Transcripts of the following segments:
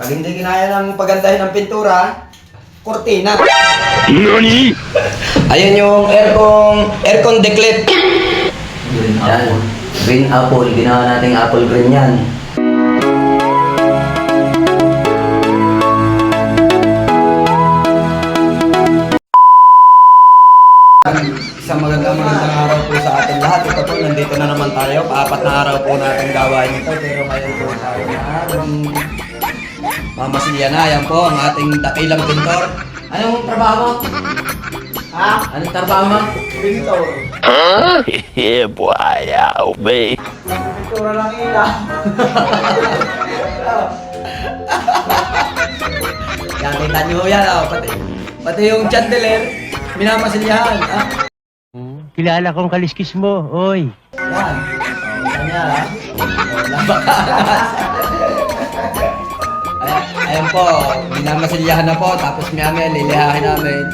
Pag hindi kinaya ng pagandahin ng pintura, kortina. NANI? Ayun yung aircon, aircon declip. Green Yan. apple. Green apple. Ginawa nating apple green yan. Isang magandang magandang araw po sa ating lahat. Ito po, nandito na naman tayo. Paapat na araw po natin gawain ito. Pero ngayon po tayo na um, mamasilya na. Yan po, ang ating dakilang pintor. Anong trabaho mo? Ha? Anong trabaho mo? Pintor. yeah, boy, yeah, me. Pintura lang ila. yan, kita nyo yan. Oh. Pati, pati yung chandelier, minamasilyahan. Ah. Kilala kong kaliskis mo, oy. Yan. Kanya ha. Nabakangas. Ay, ayan po, minamasilyahan na po. Tapos maya lilihahin namin.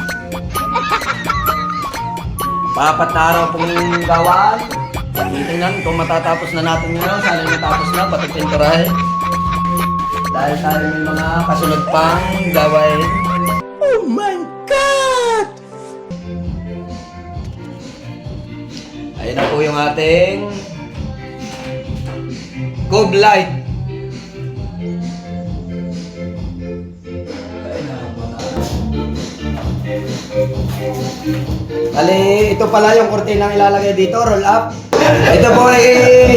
Papat na araw pong gawaan. Tingnan kung matatapos na natin ngayon. Sana matapos na, pati pinturahin. Dahil tayo may mga kasunod pang gawain. Oh my God! Ayun na po yung ating code light. Bali, ito pala yung kurtina ang ilalagay dito, roll up. Ito po ay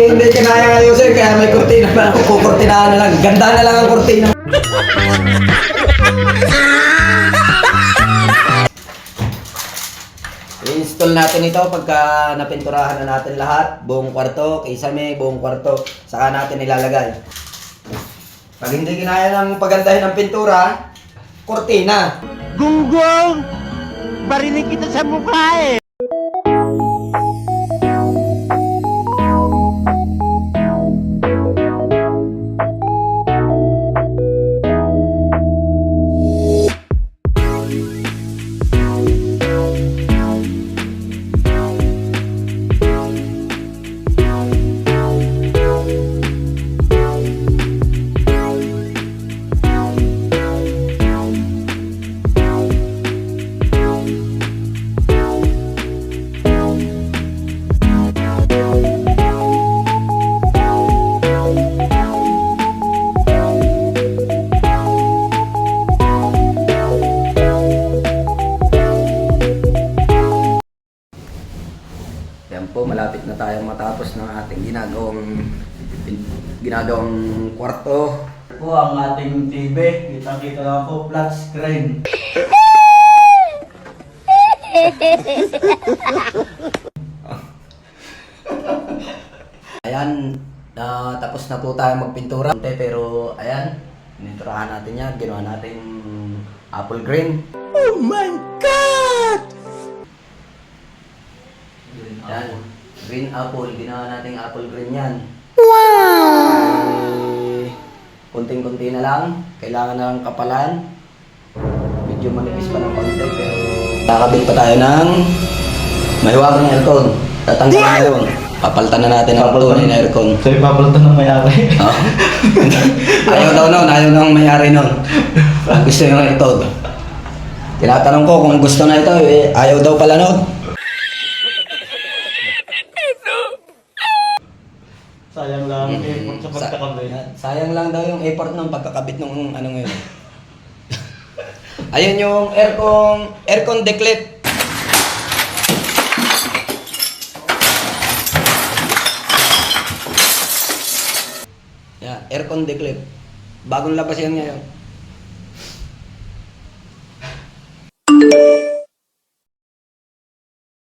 hindi kinaya ngayon sir, kaya may kurtina pa kukurtinahan na lang. Ganda na lang ang kurtina. I-install natin ito pagka napinturahan na natin lahat, buong kwarto, kisame, buong kwarto, saka natin ilalagay. Pag hindi kinaya ng pagandahin ng pintura, kurtina. Gunggong! Barinig kita sa mukha eh! Yan po, malapit na tayong matapos ng ating ginagawang ginagawang kwarto. po ang ating TV. Kita-kita lang po, flat screen. Ayan, na tapos na po tayo magpintura. Pero ayan, pininturahan natin yan. Ginawa natin apple green. Oh my God! Yan, green apple. Ginawa natin apple green yan. Wow! Kunting-kunti na lang. Kailangan na lang kapalan. Medyo manipis pa ng konti pero... Nakabit pa tayo ng mahiwagang aircon. Tatanggalin na yun. Papalitan na natin ang tunay na aircon. So, ipapalitan ng mayari. Oh. ayaw daw nun, ayaw nang mayari nun. Ang gusto nyo ito. Tinatanong ko kung gusto na ito, eh, ayaw daw pala nun. Sayang lang ang effort sa pagkakabit. Sayang lang daw yung effort ng pagkakabit ng ano ngayon. Ayun yung aircon, aircon declip. Yan, aircon declip. Bagong labas yan ngayon.